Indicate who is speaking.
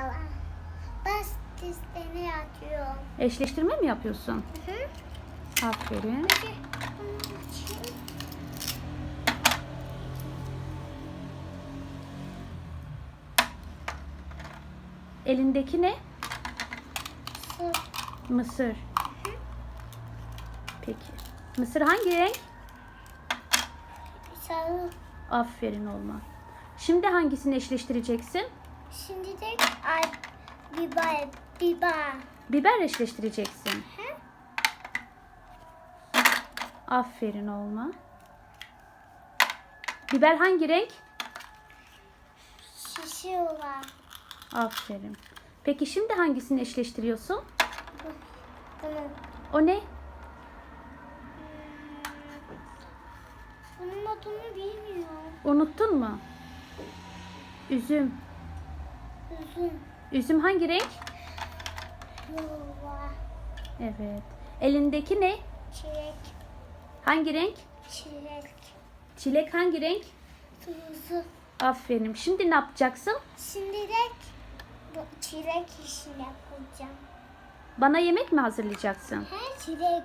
Speaker 1: Baba. Bas dizlerine atıyorum.
Speaker 2: Eşleştirme mi yapıyorsun?
Speaker 1: Hı hı.
Speaker 2: Aferin. Elindeki ne?
Speaker 1: Su.
Speaker 2: Mısır. Peki. Mısır hangi renk?
Speaker 1: Sarı.
Speaker 2: Aferin olma. Şimdi hangisini eşleştireceksin?
Speaker 1: Şimdi de ay, biber. Biber.
Speaker 2: Biber eşleştireceksin.
Speaker 1: Hı?
Speaker 2: Aferin olma. Biber hangi renk?
Speaker 1: Şişiyorlar.
Speaker 2: Aferin. Peki şimdi hangisini eşleştiriyorsun?
Speaker 1: Bunu.
Speaker 2: O ne?
Speaker 1: Bunun adını bilmiyorum.
Speaker 2: Unuttun mu? Üzüm.
Speaker 1: Üzüm.
Speaker 2: Üzüm hangi renk?
Speaker 1: Yuva.
Speaker 2: Evet. Elindeki ne?
Speaker 1: Çilek.
Speaker 2: Hangi renk?
Speaker 1: Çilek.
Speaker 2: Çilek hangi renk?
Speaker 1: Tuzu.
Speaker 2: Aferin. Şimdi ne yapacaksın?
Speaker 1: Şimdi de bu çilek işini yapacağım.
Speaker 2: Bana yemek mi hazırlayacaksın?
Speaker 1: He çilek.